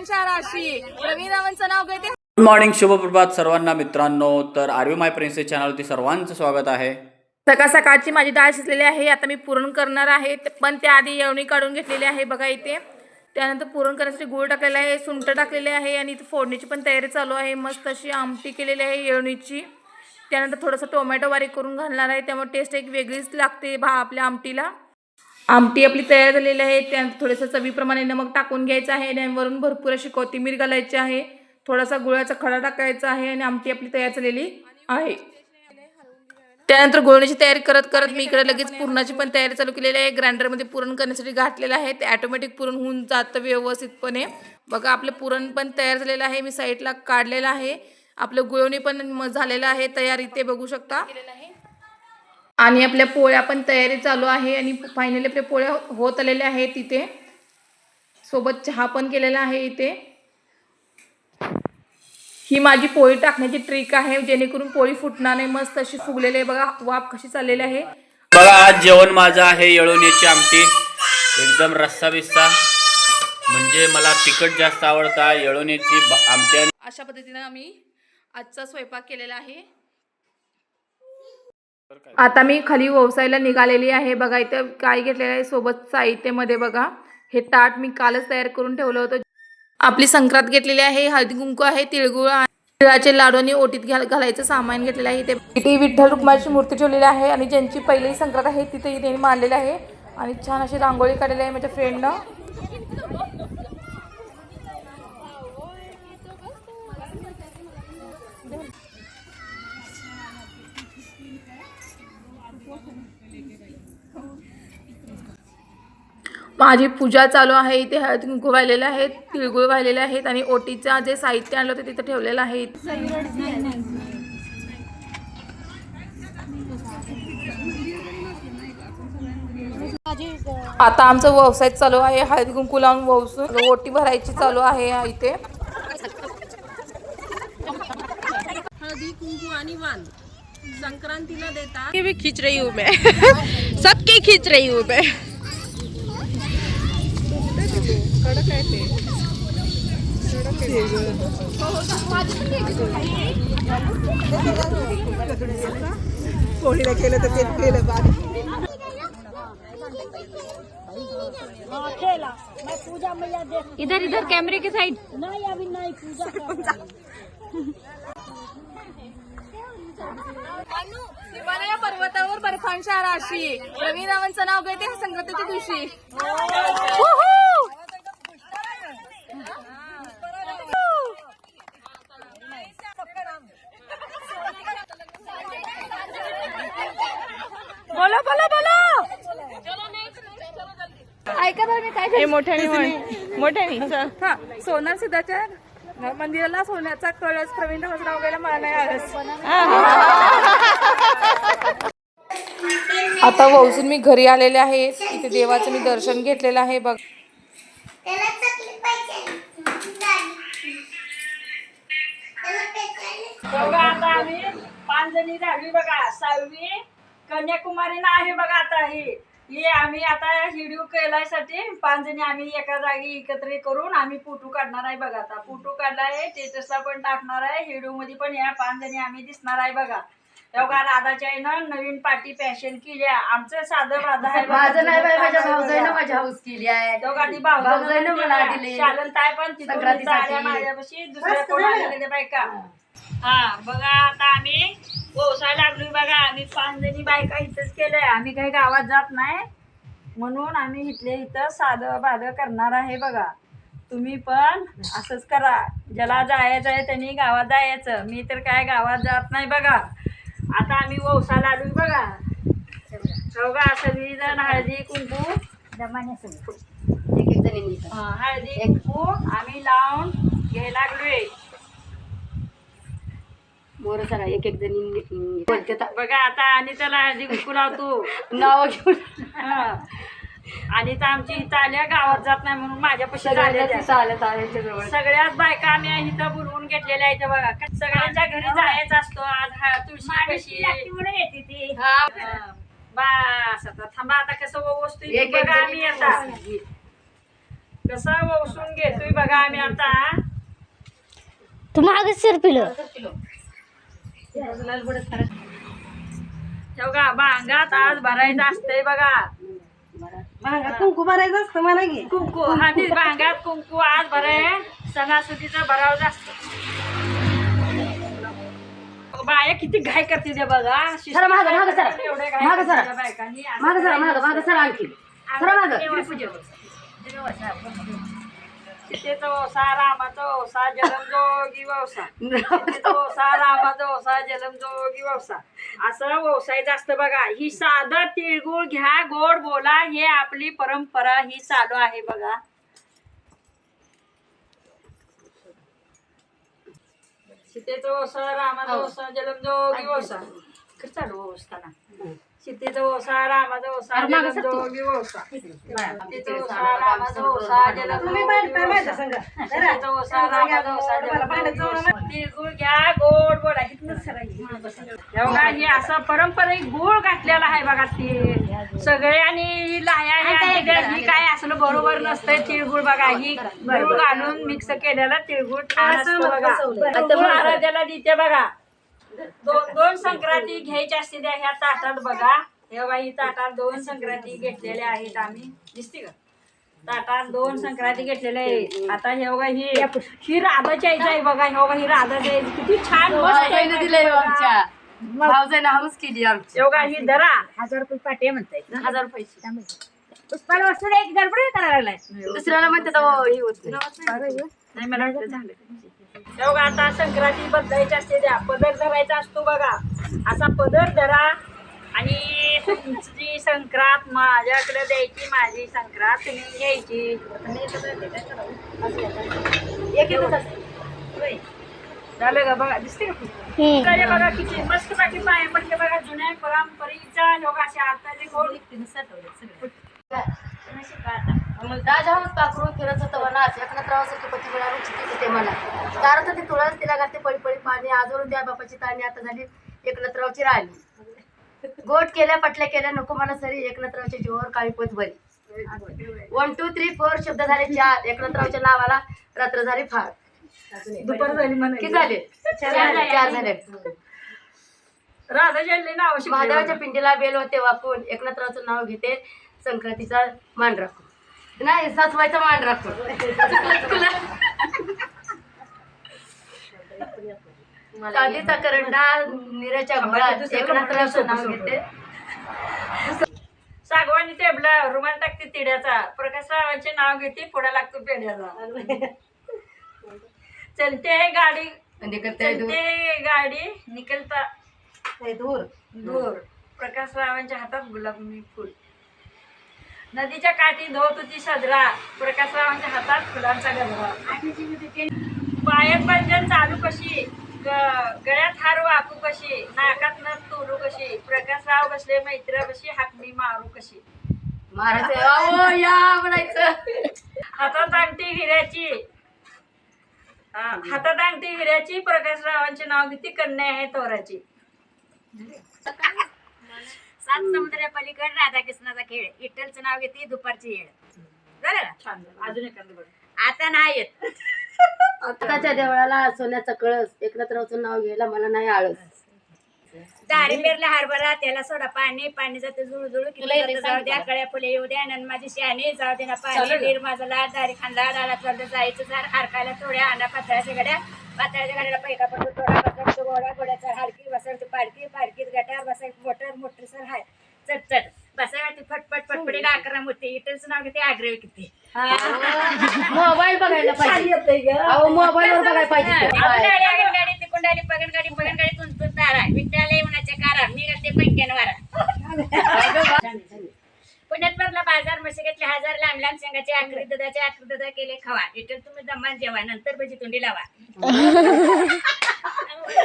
राशी. नाव घेते good morning शुभप्रभात सर्वांना मित्रांनो. तर आर माय प्रिन्सेस चॅनलवरती सर्वांचं स्वागत आहे. सकाळ सकाळची माझी डाळ शिजलेली आहे. आता मी पुरण करणार आहे. ते- पण त्याआधी येवणी काढून घेतलेली आहे बघा इथे. त्यानंतर पुरण करण्यासाठी गूळ टाकलेला आहे सुंठ टाकलेले आहे आणि इथे फोडणीची पण तयारी चालू आहे. मस्त अशी आमटी केलेली आहे येवणीची. त्यानंतर थोडंसं टोमॅटो बारीक करून घालणार आहे. त्यामुळे टेस्ट एक वेगळीच लागते भा आपल्या आमटीला. आमटी आपली तयार झालेली आहे त्यानंतर थोडंसं चवीप्रमाणे नमक टाकून घ्यायचं आहे आणि वरून भरपूर अशी कोथिंबीर घालायची आहे. थोडासा गुळाचा खडा टाकायचा आहे आणि आमटी आपली तयार झालेली आहे. त्यानंतर गोळण्याची तयारी करत करत मी इकडे लगेच पुरणाची पण तयारी चालू केलेली आहे. ग्राइंडरमध्ये पुरण करण्यासाठी घातलेलं आहे. ते ॲटोमॅटिक पुरण होऊन जातं व्यवस्थितपणे. बघा आपलं पुरण पण तयार झालेलं आहे. मी साईडला काढलेलं आहे. आपलं गुळवणी पण म- झालेलं आहे. तयार इथे बघू शकता. आणि आपल्या पोळ्या पण तयारी चालू आहे आणि फायनली आपल्या पोळ्या होत आलेल्या आहेत इथे. सोबत चहा पण केलेला आहे इथे. ही माझी पोळी टाकण्याची ट्रिक आहे जेणेकरून पोळी फुटणार नाही मस्त अशी फुगलेली आहे बघा वाफ कशी चाललेली आहे. बघा आज जेवण माझं आहे येळवण्याची आमटी. एकदम रस्सा बिस्सा म्हणजे मला तिखट जास्त आवडता येळवण्याची आमटी. अशा पद्धतीनं आम्ही आजचा स्वयंपाक केलेला आहे. आता मी खाली व्यवसायाला निघालेली आहे. बघा इथं काय घेतलेलं आहे? सोबत साहित्यामध्ये बघा. हे ताट मी कालच तयार करून ठेवलं होतं. आपली संक्रांत घेतलेली आहे. हळदी कुंकू आहे तिळगुळ तिळाचे लाडू आणि ओटीत घाल घालायचं सामान घेतलेलं आहे. इथे विठ्ठल रुक्माची मूर्ती ठेवलेली आहे आणि ज्यांची पहिली संक्रांत आहे तिथे इथे मांडलेलं आहे. आणि छान अशी रांगोळी काढलेली आहे माझ्या फ्रेंडनं माझी पूजा चालू आहे इथे हळद कुंकू वाहिलेले आहेत तिळगुळ वाहिलेले आहेत आणि ओटीचं जे साहित्य आणलं होतं तिथं ठेवलेलं आहे. आता आमचं व्यवसाय चालू आहे हळद कुंकू लावून वसून ओटी भरायची चालू आहे इथे. हळदी कुंकू आणि वाण संक्रांतीला देतात. के भी खींच रही हूँ। मैं सबके खींच रही हूँ। मैं कोणीला केलं तर ते केलं बारीक इधर इधर कैमरे के साइड हिमालय पर्वतावर बर्फांच्या राशी. प्रवीण रावांचं नाव घेते संक्रांतीच्या दिवशी बोला बोला बोला ऐका तर मी काय मोठ्याने म्हण. मोठ्याने. हा सोनार सिद्धाच्या मंदिराला सोन्याचा कळस प्रवीण नाव घ्यायला मला नाही आता वौसून मी घरी आलेले आहे. इथे देवाचं मी दर्शन घेतलेलं आहे. बघ. आता आम्ही पाच जणी झाली बघा. सहावी कन्याकुमारीला आहे बघा आता ही. ही आम्ही आता व्हिडिओ केल्यासाठी पाच जणी आम्ही एका जागी एकत्र करून आम्ही फोटो काढणार आहे बघा आता. फोटो काढलाय स्टेटसला पण टाकणार आहे व्हिडिओमध्ये पण या पाच जणी आम्ही दिसणार आहे बघा. तेव्हा राधाच्या आईनं नवीन पार्टी फॅशन केली आहे. आमचं साधं राधा आहे. माझं नाही बाई, माझ्या भाऊजाईनं माझी हाऊस केली आहे. तेव्हा ती भाऊजाईनं मला दिली. शालन ताई पण तिथून. आल्या माझ्यापाशी दुसऱ्या कोण आलेल्या त्या बायका. हा बघा आता आम्ही व्यवसाय लागलोय बघा. आम्ही पाच जणी बायका इथंच केलंय. आम्ही काही गावात जात नाही. म्हणून आम्ही इथले इथं साधं बाधं करणार आहे बघा. तुम्ही पण असंच करा. ज्याला जायचं आहे त्यांनी गावात जायचं. मी तर काय गावात जात नाही बघा. आता आम्ही व्यवसाय लागलोय बघा. हळदी कुंकू. एक एक जणी नेतात. हा, हळदी कुंकू आम्ही लावून घ्यायला लागलोय. मोरं सांगा एक एक जणी बघा आता आणि त्याला हळदी कुंकू लावतो. नाव घेऊन. हा. आणि तर आमची इथं आल्या गावात जात नाही म्हणून ताऱ्यांच्या जवळ. सगळ्याच बायका आम्ही इथं बोलवून घेतलेल्या आहेत बघा. सगळ्यांच्या घरी जायचं असतो आज हा तुळशी कशी येते ती. हा. बस आता थांबा आता कसं वस्तू बघा आम्ही आता. कसा वसून घेतोय बघा आम्ही आता. तू मागे शिर पिलं बघा भांगात आज भरायचं असतंय बघा. कुंकू भरायचं असतं मला घे कुंकू हा ते भांगात कुंकू आज भराय सणासुदीचं भरावं असतं बाया किती घाय करते ते बघा. सरा मागं, मागं सरा. मागं सरा. मागं सरा मागं मागं सरा आणखी. सरा मागं. सीतेचा ओसा रामाचा ओसा जलमजोगी ववसा सीतेचा ओसा रामाचा ओसा जलमजोगी ववसा असं व्यवसायचं असतं बघा. ही साधं तिळगुळ घ्या गोड बोला. हे आपली परंपरा ही चालू आहे बघा. सीतेचा ओसा रामाचा ओसा जलमजोगी ववसा चालू ओसताना सीतेचा ओसा रामाचा ओसा जलमजोगी ववसा सीतेचा ओसा रामाचा ओसा जलमजोगी ववसा सीतेचा ओसा रामाचा ओसा जलमजोगी ववसा. तिळगुळ घ्या गोड बोला इथनंच सरा हे. हे बघा हे असं पारंपरिक गुळ घातलेला आहे बघा ते. सगळ्यांनी लाया ह्या दिल्या. ही काय असलं बरोबर नसतंय तिळगुळ बघा. ही. गुळ घालून मिक्स केलेला तिळगुळ छान असतं बघा. गुळ आराध्याला देते बघा. दोन दोन संक्रांती घ्यायची असते त्या ह्या ताटात बघा. हे बघा ही ताटात दोन संक्रांती घेतलेल्या आहेत आम्ही. दिसते का? ताटात दोन संक्रांती घेतलेल्या आहेत. आता हे बघा ही ही राधाची आईची आहे बघा. हे बघा ही राधाची आई किती छान मस्त आहे दिलंय आमच्या. भाऊजाईनं हाऊस केली आमची. हे बघा ही दरा हजार रुपये पाटे म्हणताय. हजार पैसे. पुष्पाला वस्तू एक गडबड करायला लागलाय. दुसऱ्याला म्हणते हे होत नाही मला वाटलं झालं. बघा आता संक्रांती बदलायची असते त्या पदर धरायचा असतो बघा. असा पदर धरा आणि तुमची संक्रांत माझ्याकडे द्यायची माझी संक्रांत तुम्ही घ्यायची. झालं का? बघा दिसते का बघा किती मस्त बाकी पाय पडले बघा जुन्या परंपरेचा लोक असे आताचे गोड राजा हंस पाखरू फिरत होतं वनात एकनाथरावासारखे पती मिळावे चित्ती ते मला कारण ती तुळस तिला घालते पळी पळी पाणी आजवरून त्या बापाची ताणी आता झाली. एकनाथरावची राहिली गोट केल्या पटल्या केल्या नको मला सरी. एकनाथरावच्या जीवावर काळी पोत बरी. वन टू थ्री फोर शब्द झाले चार. एकनाथरावच्या नावाला रात्र झाली फार. दुपार झाली किती झाले? चार झाले. राधा जल्ले नाव महादेवाच्या पिंडीला बेल होते वाकून. एकनाथरावचं नाव घेते संक्रांतीचा मान राखून नाही सासवायचा मान चुकलं चांदीचा करंडा निराच्या नाव घेते. सागवानी टेबला रुमाल टाकते तिड्याचा. प्रकाश रावांचे नाव घेते पुढे लागतो पेढ्याचा चलते है गाडी. म्हणजे चलते गाडी. निकलता दूर. दूर. प्रकाश रावांच्या हातात गुलाबी फुल. नदीच्या काठी धोत होती सदरा. प्रकाश रावांच्या हातात फुलांचा गजरा. पायात पंजन चालू कशी? ग- गळ्यात हार वाकू कशी? नाकात नथ तोलू कशी? प्रकाशराव बसले मैत्र कशी हाकमी मारू कशी? या म्हणायचं. हातात अंगठी हिऱ्याची. हातात अंगठी हिऱ्याची. प्रकाशरावांचे नाव घेते कन्या आहे तोराची सात समुद्रा पलीकडे राधाकृष्णाचा खेळ विठ्ठलचं नाव घेते दुपारची येळ. झालं ना? छान झालं. अजून एखादं बघ. आता नाही येत. आताच्या देवळाला सोन्याचा कळस एकनाथरावचं नाव घ्यायला मला नाही आळस. दारी पेरला हरभरा त्याला सोडा पाणी पाणी जाते जुळजुळ किती जातं जाऊ द्या कळ्या फुले येऊ द्या नन माझी शहाणी जाऊ दे ना पाणी वीर माझा लाड दारी खांदा डाला चढ जायचं झाड हारकायला थोड्या अंडा पातळाच्या गड्या पातळाच्या गाड्याला पैका पडतो थोडा बसतो घोडा घोड्याचा हाडकी बसवते पाडकी पाडकीत गटार बसायचं मोटर मोटर सर हाय चट चट. बसायला फटफट फटफडी अकरा मोठी इटलचं नाव किती आग्रह किती. मोबाईल बघायला पाहिजे. अहो मोबाईल वर बघायला पाहिजे गाडी तिकडून आली पगनगाडी पगनगाडी तुंतून तारा विठ्ठल उन्हाच्या कारा. मी घालते वारा. बाजार म्हशी घेतले हजार लांब लांब शेंगाचे आखरी दुधाचे आखरी दुधा केले खवा. इथं तुम्ही दमान जेवा नंतर भजी तोंडी लावा.